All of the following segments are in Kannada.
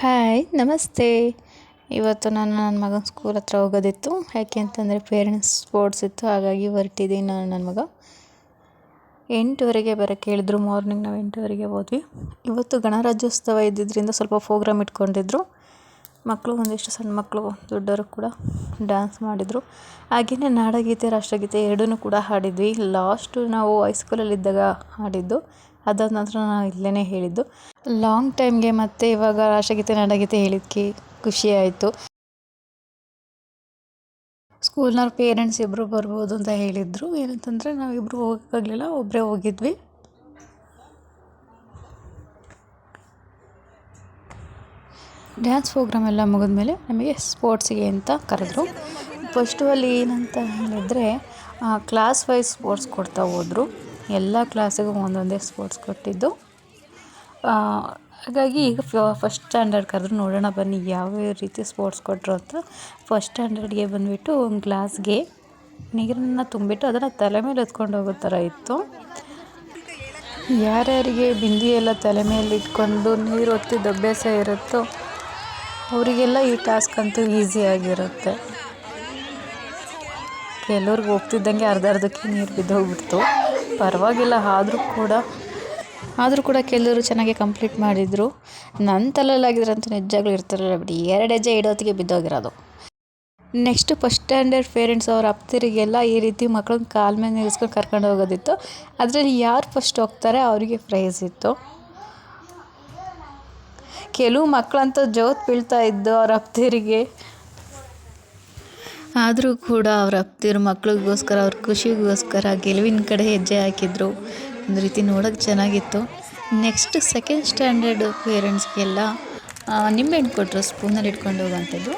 ಹಾಯ್, ನಮಸ್ತೆ. ಇವತ್ತು ನಾನು ನನ್ನ ಮಗನ ಸ್ಕೂಲ್ ಹತ್ರ ಹೋಗೋದಿತ್ತು. ಯಾಕೆ ಅಂತಂದರೆ ಪೇರೆಂಟ್ಸ್ ಸ್ಪೋರ್ಟ್ಸ್ ಇತ್ತು, ಹಾಗಾಗಿ ಹೊರಟಿದ್ದೀನಿ ನಾನು ನನ್ನ ಮಗ. ಎಂಟುವರೆಗೆ ಬರೋಕ್ಕೆ ಹೇಳಿದ್ರು ಮಾರ್ನಿಂಗ್ ನಾವು ಎಂಟುವರೆಗೆ ಹೋದ್ವಿ. ಇವತ್ತು ಗಣರಾಜ್ಯೋತ್ಸವ ಇದ್ದಿದ್ದರಿಂದ ಸ್ವಲ್ಪ ಪ್ರೋಗ್ರಾಮ್ ಇಟ್ಕೊಂಡಿದ್ರು. ಮಕ್ಕಳು ಒಂದಿಷ್ಟು ಸಣ್ಣ ಮಕ್ಕಳು, ದೊಡ್ಡವರು ಕೂಡ ಡ್ಯಾನ್ಸ್ ಮಾಡಿದರು. ಹಾಗೆಯೇ ನಾಡಗೀತೆ, ರಾಷ್ಟ್ರಗೀತೆ ಎರಡೂ ಕೂಡ ಹಾಡಿದ್ವಿ. ಲಾಸ್ಟು ನಾವು ಹೈಸ್ಕೂಲಲ್ಲಿದ್ದಾಗ ಹಾಡಿದ್ದು. ಅದಾದ ನಂತರ ನಾನು ಇಲ್ಲೇ ಹೇಳಿದ್ದು. ಲಾಂಗ್ ಟೈಮ್ಗೆ ಮತ್ತೆ ಇವಾಗ ರಾಷ್ಟ್ರಗೀತೆ, ನಾಡಗೀತೆ ಹೇಳಿದ್ಕೆ ಖುಷಿ ಆಯಿತು. ಸ್ಕೂಲ್ನವ್ರ ಪೇರೆಂಟ್ಸ್ ಇಬ್ಬರು ಬರ್ಬೋದು ಅಂತ ಹೇಳಿದರು. ಏನಂತಂದರೆ ನಾವಿಬ್ಬರು ಹೋಗೋಕ್ಕಾಗಲಿಲ್ಲ ಒಬ್ಬರೇ ಹೋಗಿದ್ವಿ. ಡ್ಯಾನ್ಸ್ ಪ್ರೋಗ್ರಾಮ್ ಎಲ್ಲ ಮುಗಿದ್ಮೇಲೆ ನಮಗೆ ಸ್ಪೋರ್ಟ್ಸಿಗೆ ಅಂತ ಕರೆದ್ರು. ಫಸ್ಟು ಅಲ್ಲಿ ಏನಂತ ಹೇಳಿದರೆ ಕ್ಲಾಸ್ ವೈಸ್ ಸ್ಪೋರ್ಟ್ಸ್ ಕೊಡ್ತಾ ಹೋದರು. ಎಲ್ಲ ಕ್ಲಾಸಿಗೂ ಒಂದೊಂದೇ ಸ್ಪೋರ್ಟ್ಸ್ ಕೊಟ್ಟಿದ್ದು. ಹಾಗಾಗಿ ಈಗ ಫಸ್ಟ್ ಸ್ಟ್ಯಾಂಡರ್ಡ್ ಕರೆದ್ರು ನೋಡೋಣ ಬನ್ನಿ ಯಾವ ರೀತಿ ಸ್ಪೋರ್ಟ್ಸ್ ಕೊಟ್ಟರು ಅಂತ. ಫಸ್ಟ್ ಸ್ಟ್ಯಾಂಡರ್ಡ್ಗೆ ಬಂದುಬಿಟ್ಟು ಒಂದು ಗ್ಲಾಸ್ಗೆ ನೀರನ್ನು ತುಂಬಿಟ್ಟು ಅದನ್ನು ತಲೆ ಮೇಲೆ ಎತ್ಕೊಂಡು ಹೋಗೋ ಥರ ಇತ್ತು. ಯಾರ್ಯಾರಿಗೆ ಬಿಂದಿ ಎಲ್ಲ ತಲೆ ಮೇಲೆ ಇಟ್ಕೊಂಡು ನೀರು ಒತ್ತಿ ಅಭ್ಯಾಸ ಇರುತ್ತೋ ಅವರಿಗೆಲ್ಲ ಈ ಟಾಸ್ಕ್ ಅಂತೂ ಈಸಿಯಾಗಿರುತ್ತೆ ಕೆಲವ್ರಿಗೆ ಹೋಗ್ತಿದ್ದಂಗೆ ಅರ್ಧ ಅರ್ಧಕ್ಕೆ ನೀರು ಬಿದ್ದೋಗ್ಬಿಡ್ತು. ಪರವಾಗಿಲ್ಲ, ಆದರೂ ಕೂಡ. ಆದರೂ ಕೂಡ ಕೆಲವರು ಚೆನ್ನಾಗಿ ಕಂಪ್ಲೀಟ್ ಮಾಡಿದರು. ನನ್ನ ತಲೆಯಲ್ಲಾಗಿದ್ರಂತೂ ನಿಜವಾಗ್ಲೂ ಇರ್ತಾರಲ್ಲ ಬಿಡಿ, ಎರಡು ಹೆಜ್ಜೆ ಇಡೋತ್ತಿಗೆ ಬಿದ್ದೋಗಿರೋದು. ನೆಕ್ಸ್ಟ್ ಫಸ್ಟ್ ಸ್ಟ್ಯಾಂಡರ್ಡ್ ಪೇರೆಂಟ್ಸ್ ಅವ್ರ ಅಪ್ತಿರಿಗೆಲ್ಲ ಈ ರೀತಿ ಮಕ್ಳನ್ನ ಕಾಲ ಮೇಲೆ ನಿಲ್ಲಿಸ್ಕೊಂಡು ಕರ್ಕೊಂಡು ಹೋಗೋದಿತ್ತು. ಅದರಲ್ಲಿ ಯಾರು ಫಸ್ಟ್ ಹೋಗ್ತಾರೆ ಅವರಿಗೆ ಪ್ರೈಸ್ ಇತ್ತು. ಕೆಲವು ಮಕ್ಕಳಂತೂ ಜೋತ್ ಬೀಳ್ತಾ ಇದ್ದು ಅವ್ರ ಅಪ್ತಿರಿಗೆ. ಆದರೂ ಕೂಡ ಅವ್ರ ಅಪ್ತಿರು ಮಕ್ಳಿಗೋಸ್ಕರ, ಅವ್ರ ಖುಷಿಗೋಸ್ಕರ ಗೆಲುವಿನ ಕಡೆ ಹೆಜ್ಜೆ ಹಾಕಿದ್ರು. ಒಂದು ರೀತಿ ನೋಡೋಕ್ಕೆ ಚೆನ್ನಾಗಿತ್ತು. ನೆಕ್ಸ್ಟ್ ಸೆಕೆಂಡ್ ಸ್ಟ್ಯಾಂಡರ್ಡ್ ಪೇರೆಂಟ್ಸ್ಗೆಲ್ಲ ನಿಂಬೆಹಣ್ಣು ಕೊಟ್ಟರು ಸ್ಪೂನಲ್ಲಿ ಇಟ್ಕೊಂಡು ಹೋಗುವಂಥದ್ದು?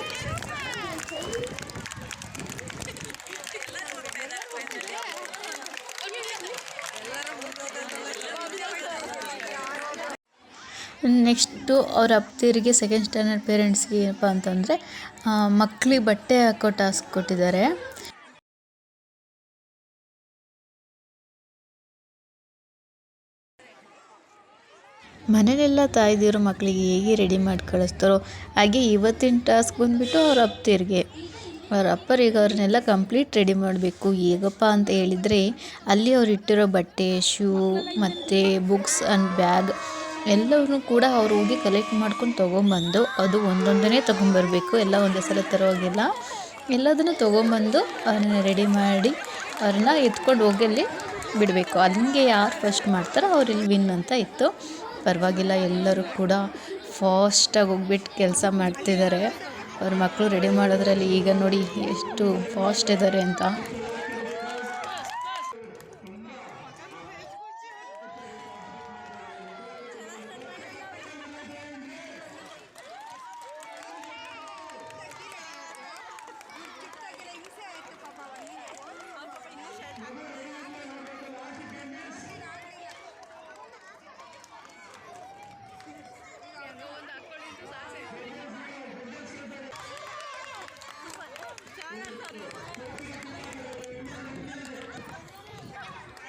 ನೆಕ್ಸ್ಟು ಅವ್ರ ಅಪ್ತಿರಿಗೆ ಸೆಕೆಂಡ್ ಸ್ಟ್ಯಾಂಡರ್ಡ್ ಪೇರೆಂಟ್ಸ್ಗೆ ಏನಪ್ಪ ಅಂತಂದರೆ ಮಕ್ಳಿಗೆ ಬಟ್ಟೆ ಹಾಕೋ ಟಾಸ್ಕ್ ಕೊಟ್ಟಿದ್ದಾರೆ. ಮನೆಯಲ್ಲೆಲ್ಲ ತಾಯ್ದಿರು ಮಕ್ಕಳಿಗೆ ಹೇಗೆ ರೆಡಿ ಮಾಡಿ ಕಳಿಸ್ತಾರೋ ಹಾಗೆ ಇವತ್ತಿನ ಟಾಸ್ಕ್ ಬಂದುಬಿಟ್ಟು ಅವ್ರ ಅಪ್ತಿಯರಿಗೆ ಅವ್ರ ಅಪ್ಪರಿಗೆ ಅವ್ರನ್ನೆಲ್ಲ ಕಂಪ್ಲೀಟ್ ರೆಡಿ ಮಾಡಬೇಕು. ಹೇಗಪ್ಪ ಅಂತ ಹೇಳಿದರೆ, ಅಲ್ಲಿ ಅವ್ರು ಇಟ್ಟಿರೋ ಬಟ್ಟೆ ಶೂ ಮತ್ತು ಬುಕ್ಸ್ ಆ್ಯಂಡ್ ಬ್ಯಾಗ್ ಎಲ್ಲವನ್ನೂ ಕೂಡ ಅವ್ರು ಹೋಗಿ ಕಲೆಕ್ಟ್ ಮಾಡ್ಕೊಂಡು ತೊಗೊಂಬಂದು ಅದು ಒಂದೊಂದನ್ನೇ ತೊಗೊಂಬರ್ಬೇಕು. ಎಲ್ಲ ಒಂದೇ ಸಲ ತರೋಗಿಲ್ಲ ಎಲ್ಲದನ್ನು ತೊಗೊಂಬಂದು ಅವ್ರನ್ನ ರೆಡಿ ಮಾಡಿ ಅವ್ರನ್ನ ಎತ್ಕೊಂಡು ಹೋಗಿ ಅಲ್ಲಿ ಬಿಡಬೇಕು. ಹಂಗೆ ಯಾರು ಫಸ್ಟ್ ಮಾಡ್ತಾರೋ ಅವ್ರು ಇಲ್ಲಿ ವಿನ್ ಅಂತ ಇತ್ತು. ಪರವಾಗಿಲ್ಲ, ಎಲ್ಲರೂ ಕೂಡ ಫಾಸ್ಟಾಗಿ ಹೋಗ್ಬಿಟ್ಟು ಕೆಲಸ ಮಾಡ್ತಿದ್ದಾರೆ ಅವ್ರ ಮಕ್ಕಳು ರೆಡಿ ಮಾಡೋದ್ರಲ್ಲಿ ಈಗ ನೋಡಿ ಎಷ್ಟು ಫಾಸ್ಟ್ ಇದ್ದಾರೆ ಅಂತ.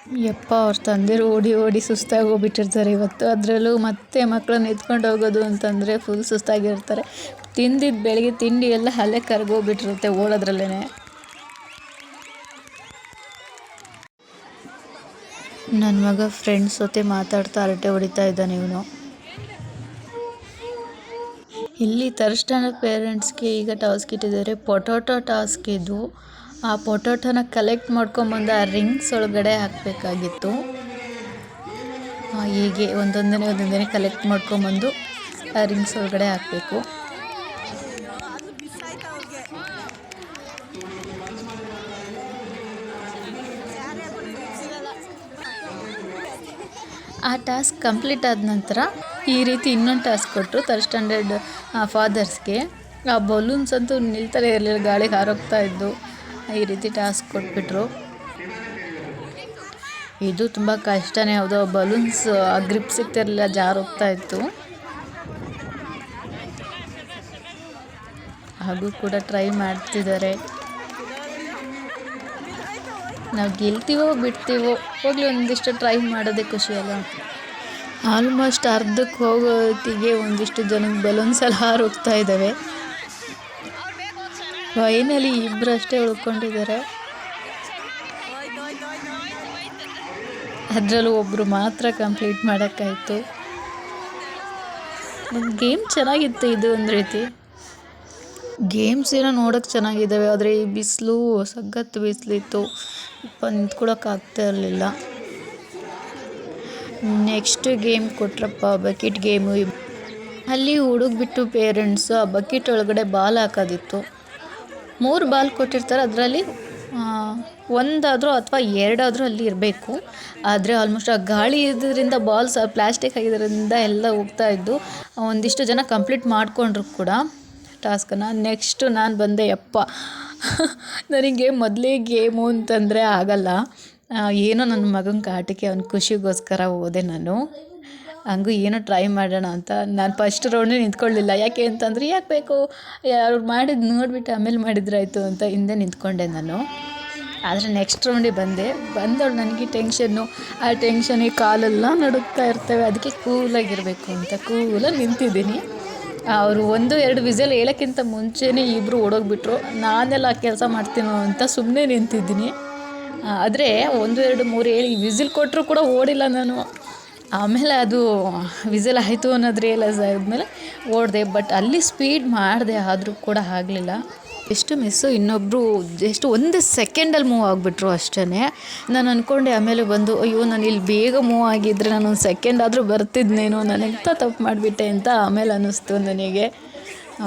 ಯಪ್ಪ, ಅವ್ರ ತಂದೆರು ಓಡಿ ಓಡಿ ಸುಸ್ತಾಗಿ ಹೋಗ್ಬಿಟ್ಟಿರ್ತಾರೆ ಇವತ್ತು. ಅದರಲ್ಲೂ ಮತ್ತೆ ಮಕ್ಕಳನ್ನ ಎತ್ಕೊಂಡು ಹೋಗೋದು ಅಂತಂದರೆ ಫುಲ್ ಸುಸ್ತಾಗಿರ್ತಾರೆ. ತಿಂದಿದ್ದು ಬೆಳಗ್ಗೆ ತಿಂಡಿ ಎಲ್ಲ ಅಲ್ಲೇ ಕರ್ಗೋಗ್ಬಿಟ್ಟಿರುತ್ತೆ ಓಡೋದ್ರಲ್ಲೇ ನನ್ನ ಮಗ ಫ್ರೆಂಡ್ಸ್ ಜೊತೆ ಮಾತಾಡ್ತಾ ಅರಟೆ ಹೊಡಿತಾ ಇದ್ದಾನೆ ಇವನು. ಇಲ್ಲಿ ತರ್ಸ್ಟನ ಪೇರೆಂಟ್ಸ್ಗೆ ಈಗ ಟಾಸ್ಕ್ ಇಟ್ಟಿದ್ದಾರೆ. ಪೊಟೊಟೊ ಟಾಸ್ಕ್ ಇದು. ಆ ಪೊಟೊಟೊನ ಕಲೆಕ್ಟ್ ಮಾಡ್ಕೊಂಬಂದು ಆ ರಿಂಗ್ಸ್ ಒಳಗಡೆ ಹಾಕಬೇಕಾಗಿತ್ತು. ಹೀಗೆ ಒಂದೊಂದನೇ ಒಂದೊಂದನೇ ಕಲೆಕ್ಟ್ ಮಾಡ್ಕೊಂಬಂದು ಆ ರಿಂಗ್ಸ್ ಒಳಗಡೆ ಹಾಕಬೇಕು. ಆ ಟಾಸ್ಕ್ ಕಂಪ್ಲೀಟ್ ಆದ ನಂತರ ಈ ರೀತಿ ಇನ್ನೊಂದು ಟಾಸ್ಕ್ ಕೊಟ್ಟರು ತರ್ಡ್ ಸ್ಟ್ಯಾಂಡರ್ಡ್ ಫಾದರ್ಸ್ಗೆ ಆ ಬಲೂನ್ಸ್ ಅಂತೂ ನಿಲ್ತಲೇ ಇರಲಿಲ್ಲ ಗಾಳಿಗೆ ಹಾರೋಗ್ತಾ ಇದ್ದು. ಈ ರೀತಿ ಟಾಸ್ಕ್ ಕೊಟ್ಬಿಟ್ರು. ಇದು ತುಂಬ ಕಷ್ಟನೇ ಹೌದು ಬಲೂನ್ಸ್ ಗ್ರಿಪ್ ಸಿಗ್ತಿರಲಿಲ್ಲ, ಜಾರ್ ಹೋಗ್ತಾ ಇತ್ತು. ಹಾಗೂ ಕೂಡ ಟ್ರೈ ಮಾಡ್ತಿದ್ದಾರೆ. ನಾವು ಗೆಲ್ತೀವೋ, ಬಿಡ್ತೀವೋ, ಹೋಗ್ಲಿ, ಒಂದಿಷ್ಟು ಟ್ರೈ ಮಾಡೋದೇ ಖುಷಿ ಅಲ್ಲ ಆಲ್ಮೋಸ್ಟ್ ಅರ್ಧಕ್ಕೆ ಹೋಗೋತ್ತಿಗೆ ಒಂದಿಷ್ಟು ಜನಕ್ಕೆ ಬಲೂನ್ಸ್ ಎಲ್ಲ ಹಾರೋಗ್ತಾ ಇದ್ದಾವೆ. ಫೈನಲಿ ಇಬ್ಬರಷ್ಟೇ ಉಳ್ಕೊಂಡಿದ್ದಾರೆ. ಅದರಲ್ಲೂ ಒಬ್ಬರು ಮಾತ್ರ ಕಂಪ್ಲೀಟ್ ಮಾಡೋಕ್ಕಾಯಿತು. ಗೇಮ್ ಚೆನ್ನಾಗಿತ್ತು ಇದು ಒಂದು ರೀತಿ. ಗೇಮ್ಸ್ ಏನೋ ನೋಡೋಕೆ ಚೆನ್ನಾಗಿದ್ದಾವೆ ಆದರೆ ಈ ಬಿಸಿಲು ಸಖತ್ತು ಬಿಸಿಲಿತ್ತು. ಇಪ್ಪ ನಿಂತ್ಕೊಳ್ಳೋಕ್ಕಾಗ್ತಾ ಇರಲಿಲ್ಲ. ನೆಕ್ಸ್ಟ್ ಗೇಮ್ ಕೊಟ್ರಪ್ಪ, ಬಕೆಟ್ ಗೇಮು. ಅಲ್ಲಿ ಹುಡುಗ್ಬಿಟ್ಟು ಪೇರೆಂಟ್ಸು ಆ ಬಕೆಟ್ ಒಳಗಡೆ ಬಾಲ್ ಹಾಕೋದಿತ್ತು. ಮೂರು ಬಾಲ್ ಕೊಟ್ಟಿರ್ತಾರೆ, ಅದರಲ್ಲಿ ಒಂದಾದರೂ ಅಥವಾ ಎರಡಾದರೂ ಅಲ್ಲಿ ಇರಬೇಕು. ಆದರೆ ಆಲ್ಮೋಸ್ಟ್ ಆ ಗಾಳಿ ಇದ್ರಿಂದ ಬಾಲ್ಸ್ ಪ್ಲಾಸ್ಟಿಕ್ ಆಗಿದ್ದರಿಂದ ಎಲ್ಲ ಹೋಗ್ತಾ ಇದ್ದು ಒಂದಿಷ್ಟು ಜನ ಕಂಪ್ಲೀಟ್ ಮಾಡಿಕೊಂಡ್ರು ಕೂಡ ಟಾಸ್ಕನ್ನು ನೆಕ್ಸ್ಟು ನಾನು ಬಂದೆ, ಯಪ್ಪ. ನನಗೆ ಮೊದಲೇ ಗೇಮು ಅಂತಂದರೆ ಆಗಲ್ಲ. ಏನೋ ನನ್ನ ಮಗನ ಕಾಟಕ್ಕೆ ಅವ್ನ ಖುಷಿಗೋಸ್ಕರ ಹೋದೆ ನಾನು. ಹಂಗೂ ಏನೋ ಟ್ರೈ ಮಾಡೋಣ ಅಂತ. ನಾನು ಫಸ್ಟ್ ರೌಂಡೇ ನಿಂತ್ಕೊಳ್ಳಿಲ್ಲ. ಯಾಕೆ ಅಂತಂದರೆ, ಯಾಕೆ ಬೇಕು? ಅವ್ರು ಮಾಡಿದ್ದು ನೋಡಿಬಿಟ್ಟು ಆಮೇಲೆ ಮಾಡಿದ್ರಾಯಿತು ಅಂತ ಹಿಂದೆ ನಿಂತ್ಕೊಂಡೆ ನಾನು. ಆದರೆ ನೆಕ್ಸ್ಟ್ ರೌಂಡಿಗೆ ಬಂದೆ. ಬಂದವಳು ನನಗೆ ಟೆನ್ಷನ್ನು ಆ ಟೆನ್ಷನಿಗೆ ಕಾಲೆಲ್ಲ ನಡುಗ್ತಾ ಇರ್ತವೆ. ಅದಕ್ಕೆ ಕೂಲಾಗಿರಬೇಕು ಅಂತ. ಕೂಲಾಗಿ ನಿಂತಿದ್ದೀನಿ. ಅವರು ಒಂದು, ಎರಡು ವಿಸಲ್ ಹೇಳೋಕ್ಕಿಂತ ಮುಂಚೆನೇ ಇಬ್ಬರು ಓಡೋಗ್ಬಿಟ್ರು. ನಾನೆಲ್ಲ ಕೆಲಸ ಮಾಡ್ತೀನೋ ಅಂತ ಸುಮ್ಮನೆ ನಿಂತಿದ್ದೀನಿ. ಆದರೆ ಒಂದು, ಎರಡು, ಮೂರು ಹೇಳಿ ವಿಸಿಲ್ ಕೊಟ್ಟರು ಕೂಡ ಓಡಿಲ್ಲ ನಾನು. ಆಮೇಲೆ ಅದು ವಿಸಿಲ್ ಆಯಿತು ಅನ್ನೋದು ರಿಯಲೈಸ್ ಆದಮೇಲೆ ಓಡಿದೆ ಬಟ್ ಅಲ್ಲಿ ಸ್ಪೀಡ್ ಮಾಡಿದೆ ಆದರೂ ಕೂಡ ಆಗಲಿಲ್ಲ. ಎಷ್ಟು ಮಿಸ್ಸು ಇನ್ನೊಬ್ಬರು ಎಷ್ಟು ಒಂದು ಸೆಕೆಂಡಲ್ಲಿ ಮೂವ್ ಆಗಿಬಿಟ್ರು ಅಷ್ಟೇ ನಾನು ಅಂದ್ಕೊಂಡೆ ಆಮೇಲೆ ಬಂದು, ಅಯ್ಯೋ, ನಾನು ಇಲ್ಲಿ ಬೇಗ ಮೂವ್ ಆಗಿದ್ದರೆ ನಾನು ಒಂದು ಸೆಕೆಂಡ್ ಆದರೂ ಬರ್ತಿದ್ನೇನೋ ನಾನು ಎಂಥ ತಪ್ಪು ಮಾಡಿಬಿಟ್ಟೆ ಅಂತ ಆಮೇಲೆ ಅನ್ನಿಸ್ತು ನನಗೆ.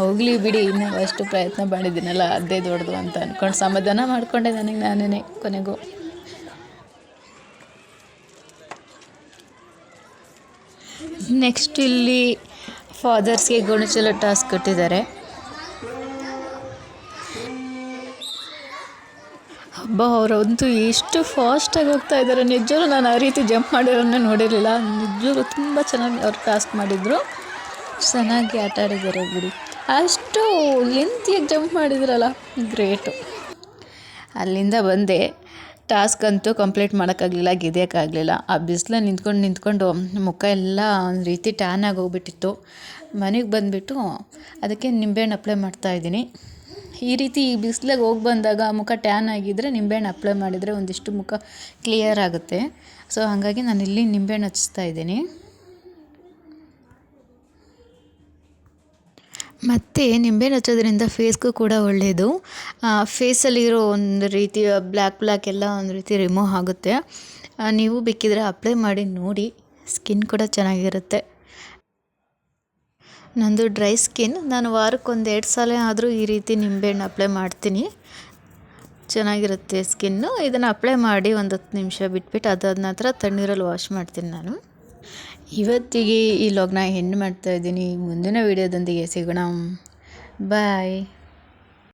ಹೋಗ್ಲಿ ಬಿಡಿ, ಇನ್ನೂ ಅಷ್ಟು ಪ್ರಯತ್ನ ಮಾಡಿದ್ದೀನಲ್ಲ, ಅದೇ ದೊಡ್ಡದು ಅಂತ ಅಂದ್ಕೊಂಡು ಸಮಾಧಾನ ಮಾಡಿಕೊಂಡೆ ನನಗೆ ನಾನೇ ಕೊನೆಗೂ. ನೆಕ್ಸ್ಟ್ ಇಲ್ಲಿ ಫಾದರ್ಸ್ಗೆ ಗುಣಚಲ ಟಾಸ್ಕ್ ಕೊಟ್ಟಿದ್ದಾರೆ. ಹಬ್ಬ ಅವರಂತೂ ಎಷ್ಟು ಫಾಸ್ಟಾಗಿ ಹೋಗ್ತಾ ಇದ್ದಾರೆ. ನಿಜವೂ ನಾನು ಆ ರೀತಿ ಜಂಪ್ ಮಾಡಿರೋನ್ನ ನೋಡಿರಲಿಲ್ಲ. ನಿಜವೂ ತುಂಬ ಚೆನ್ನಾಗಿ ಅವ್ರು ಟಾಸ್ಕ್ ಮಾಡಿದರು. ಚೆನ್ನಾಗಿ ಆಟ ಆಡಿದ್ದಾರೆ ಬಿಡಿ. ಅಷ್ಟು ಲೆಂತಿಯಾಗಿ ಜಂಪ್ ಮಾಡಿದ್ರಲ್ಲ ಗ್ರೇಟು ಅಲ್ಲಿಂದ ಬಂದೆ. ಟಾಸ್ಕ್ ಅಂತೂ ಕಂಪ್ಲೀಟ್ ಮಾಡೋಕ್ಕಾಗಲಿಲ್ಲ ಗೆದ್ಯೋಕ್ಕಾಗಲಿಲ್ಲ ಆ ಬಿಸಿಲ ನಿಂತ್ಕೊಂಡು ನಿಂತ್ಕೊಂಡು ಮುಖ ಎಲ್ಲ ಒಂದು ರೀತಿ ಟ್ಯಾನ್ ಆಗೋಗ್ಬಿಟ್ಟಿತ್ತು ಮನೆಗೆ ಬಂದುಬಿಟ್ಟು ಅದಕ್ಕೆ ನಿಂಬೆಹಣ್ಣು ಅಪ್ಲೈ ಮಾಡ್ತಾಯಿದ್ದೀನಿ ಈ ರೀತಿ ಈ ಬಿಸಿಲಾಗ ಹೋಗಿ ಬಂದಾಗ ಮುಖ ಟ್ಯಾನ್ ಆಗಿದ್ದರೆ ನಿಂಬೆಹಣ್ಣು ಅಪ್ಲೈ ಮಾಡಿದರೆ ಒಂದಿಷ್ಟು ಮುಖ ಕ್ಲಿಯರ್ ಆಗುತ್ತೆ. ಸೊ ಹಾಗಾಗಿ ನಾನು ಇಲ್ಲಿ ನಿಂಬೆಹಣ್ಣು ಹಚ್ತಾ ಇದ್ದೀನಿ. ಮತ್ತು ನಿಂಬೆಹಣ್ಣು ಹಚ್ಚೋದ್ರಿಂದ ಫೇಸ್ಗೂ ಕೂಡ ಒಳ್ಳೆಯದು ಫೇಸಲ್ಲಿರೋ ಒಂದು ರೀತಿಯ ಬ್ಲ್ಯಾಕ್ ಬ್ಲ್ಯಾಕ್ ಎಲ್ಲ ಒಂದು ರೀತಿ ರಿಮೂವ್ ಆಗುತ್ತೆ. ನೀವು ಬೇಕಿದ್ರೆ ಅಪ್ಲೈ ಮಾಡಿ, ನೋಡಿ. ಸ್ಕಿನ್ ಕೂಡ ಚೆನ್ನಾಗಿರುತ್ತೆ. ನಂದು ಡ್ರೈ ಸ್ಕಿನ್ ನಾನು ವಾರಕ್ಕೊಂದು ಎರಡು ಸಲ ಆದರೂ ಈ ರೀತಿ ನಿಂಬೆಹಣ್ಣು ಅಪ್ಲೈ ಮಾಡ್ತೀನಿ. ಚೆನ್ನಾಗಿರುತ್ತೆ ಸ್ಕಿನ್ನು ಇದನ್ನು ಅಪ್ಲೈ ಮಾಡಿ ಒಂದು ಹತ್ತು ನಿಮಿಷ ಬಿಟ್ಬಿಟ್ಟು ಅದಾದ ನಂತರ ತಣ್ಣೀರಲ್ಲಿ ವಾಶ್ ಮಾಡ್ತೀನಿ ನಾನು. ಇವತ್ತಿಗೆ ಈ ಲಾಗ್ನ ಹೆಣ್ಣು ಮಾಡ್ತಾಯಿದ್ದೀನಿ ಮುಂದಿನ ವೀಡಿಯೋದೊಂದಿಗೆ ಸಿಗೋಣ. ಬಾಯ್